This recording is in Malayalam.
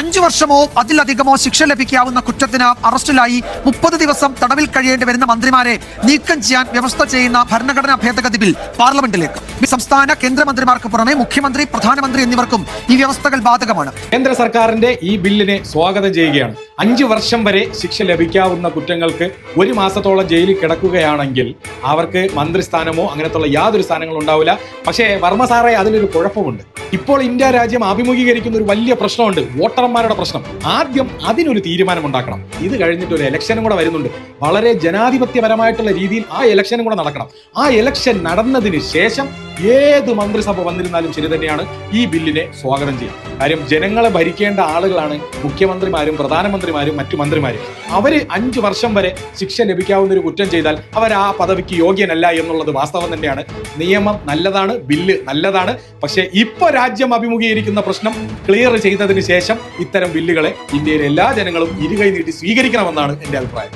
അഞ്ചു വർഷമോ അതിലധികമോ ശിക്ഷ ലഭിക്കാവുന്ന കുറ്റത്തിന് അറസ്റ്റിലായി മുപ്പത് ദിവസം തടവിൽ കഴിയേണ്ടി വരുന്ന മന്ത്രിമാരെ നീക്കം ചെയ്യാൻ വ്യവസ്ഥ ചെയ്യുന്ന ഭരണഘടനാ ഭേദഗതി ബിൽ പാർലമെന്റിലേക്ക്. സംസ്ഥാന കേന്ദ്രമന്ത്രിമാർക്ക് പുറമെ മുഖ്യമന്ത്രി പ്രധാനമന്ത്രി എന്നിവർക്കും ഈ വ്യവസ്ഥകൾ ബാധകമാണ്. കേന്ദ്ര സർക്കാരിന്റെ ഈ ബില്ലിനെ സ്വാഗതം ചെയ്യുകയാണ്. അഞ്ചു വർഷം വരെ ശിക്ഷ ലഭിക്കാവുന്ന കുറ്റങ്ങൾക്ക് ഒരു മാസത്തോളം ജയിലിൽ കിടക്കുകയാണെങ്കിൽ അവർക്ക് മന്ത്രിസ്ഥാനമോ അങ്ങനത്തുള്ള യാതൊരു സ്ഥാനങ്ങളും ഉണ്ടാവില്ല. പക്ഷേ വർമ്മ സാറേ അതിലൊരു കുഴപ്പമുണ്ട്. ഇപ്പോൾ ഇന്ത്യ രാജ്യം അഭിമുഖീകരിക്കുന്ന ഒരു വലിയ പ്രശ്നമുണ്ട്. വോട്ടർമാരുടെ പ്രശ്നം. ആദ്യം അതിനൊരു തീരുമാനം ഉണ്ടാക്കണം ഇത് കഴിഞ്ഞിട്ട് ഒരു ഇലക്ഷനും കൂടെ വരുന്നുണ്ട്. വളരെ ജനാധിപത്യപരമായിട്ടുള്ള രീതിയിൽ ആ ഇലക്ഷനും കൂടെ നടക്കണം. ആ ഇലക്ഷൻ നടന്നതിന് ശേഷം ഏത് മന്ത്രിസഭ വന്നിരുന്നാലും ശരി തന്നെയാണ് ഈ ബില്ലിനെ സ്വാഗതം ചെയ്യുക. കാര്യം ജനങ്ങളെ ഭരിക്കേണ്ട ആളുകളാണ് മുഖ്യമന്ത്രിമാരും പ്രധാനമന്ത്രിമാരും മറ്റു മന്ത്രിമാരും. അവർ അഞ്ചു വർഷം വരെ ശിക്ഷ ലഭിക്കാവുന്ന ഒരു കുറ്റം ചെയ്താൽ അവർ ആ പദവിക്ക് യോഗ്യനല്ല എന്നുള്ളത് വാസ്തവം തന്നെയാണ്. നിയമം നല്ലതാണ് ബില്ല് നല്ലതാണ്. പക്ഷേ ഇപ്പൊ രാജ്യം അഭിമുഖീകരിക്കുന്ന പ്രശ്നം ക്ലിയർ ചെയ്തതിന് ശേഷം ഇത്തരം ബില്ലുകളെ ഇന്ത്യയിലെ എല്ലാ ജനങ്ങളും ഇരുകൈ നീട്ടി സ്വീകരിക്കണമെന്നാണ് എന്റെ അഭിപ്രായം.